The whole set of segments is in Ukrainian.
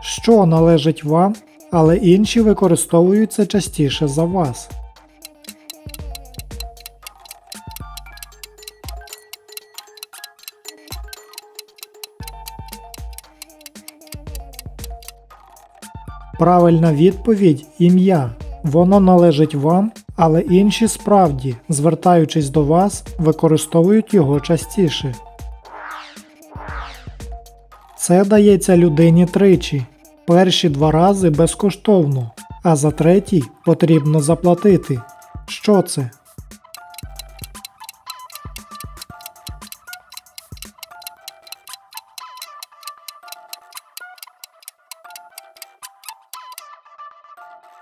Що належить вам, але інші використовують це частіше за вас. Правильна відповідь ім'я. Воно належить вам, але інші справді, звертаючись до вас, використовують його частіше. Це дається людині тричі. Перші два рази безкоштовно, а за третій потрібно заплатити. Що це?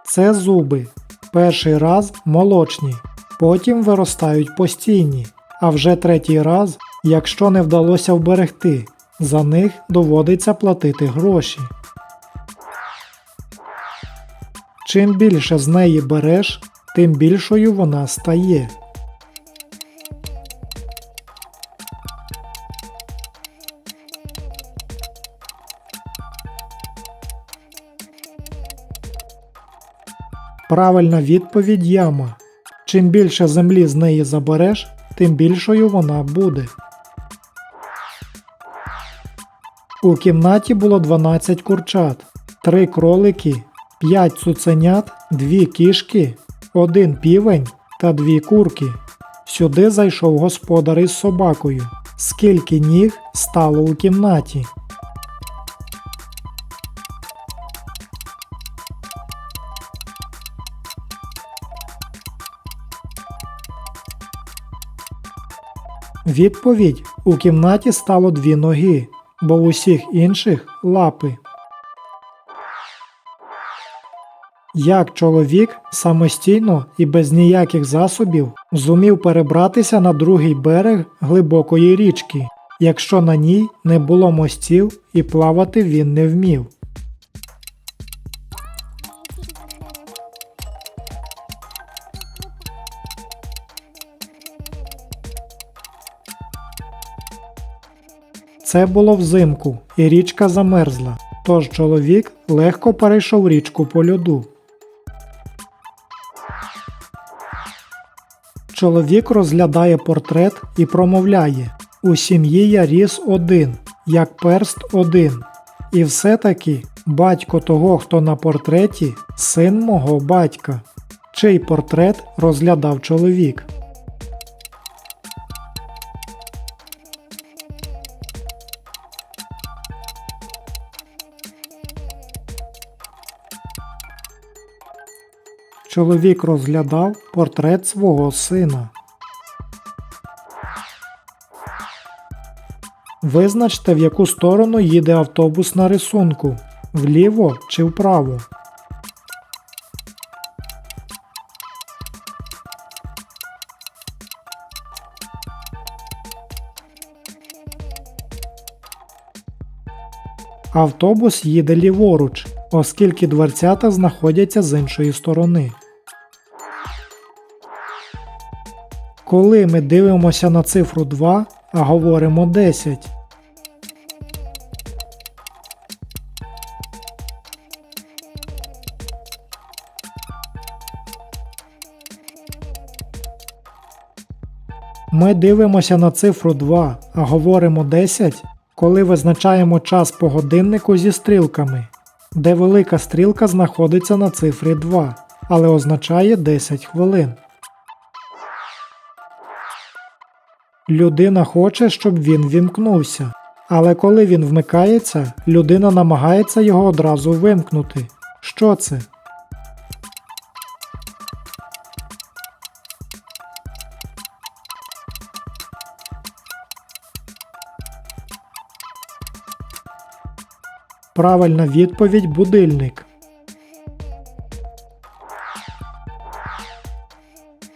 Це зуби. Перший раз молочні, потім виростають постійні, а вже третій раз, якщо не вдалося вберегти, за них доводиться платити гроші. Чим більше з неї береш, тим більшою вона стає. Правильна відповідь яма. Чим більше землі з неї забереш, тим більшою вона буде. У кімнаті було 12 курчат, 3 кролики, 5 цуценят, 2 кішки, 1 півень та 2 курки. Сюди зайшов господар із собакою. Скільки ніг стало у кімнаті? Відповідь у кімнаті стало дві ноги, бо в усіх інших лапи. Як чоловік самостійно і без ніяких засобів зумів перебратися на другий берег глибокої річки, якщо на ній не було мостів і плавати він не вмів. Це було взимку, і річка замерзла, тож чоловік легко перейшов річку по льоду. Чоловік розглядає портрет і промовляє У сім'ї я ріс один, як перст один. І все-таки батько того, хто на портреті, син мого батька. Чий портрет розглядав чоловік? Чоловік розглядав портрет свого сина. Визначте, в яку сторону їде автобус на рисунку вліво чи вправо. Автобус їде ліворуч, оскільки дверцята знаходяться з іншої сторони. Коли ми дивимося на цифру 2, а говоримо 10. Ми дивимося на цифру 2, а говоримо 10, коли визначаємо час по годиннику зі стрілками, де велика стрілка знаходиться на цифрі 2, але означає 10 хвилин. Людина хоче, щоб він вімкнувся, але коли він вмикається, людина намагається його одразу вимкнути. Що це? Правильна відповідь будильник.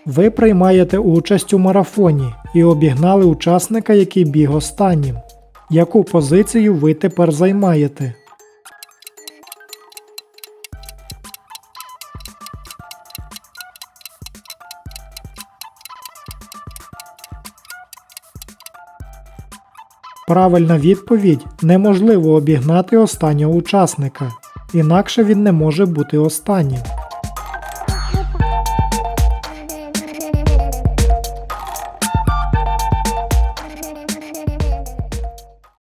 Ви приймаєте участь у марафоні і обігнали учасника, який біг останнім. Яку позицію ви тепер займаєте? Правильна відповідь неможливо обігнати останнього учасника, інакше він не може бути останнім.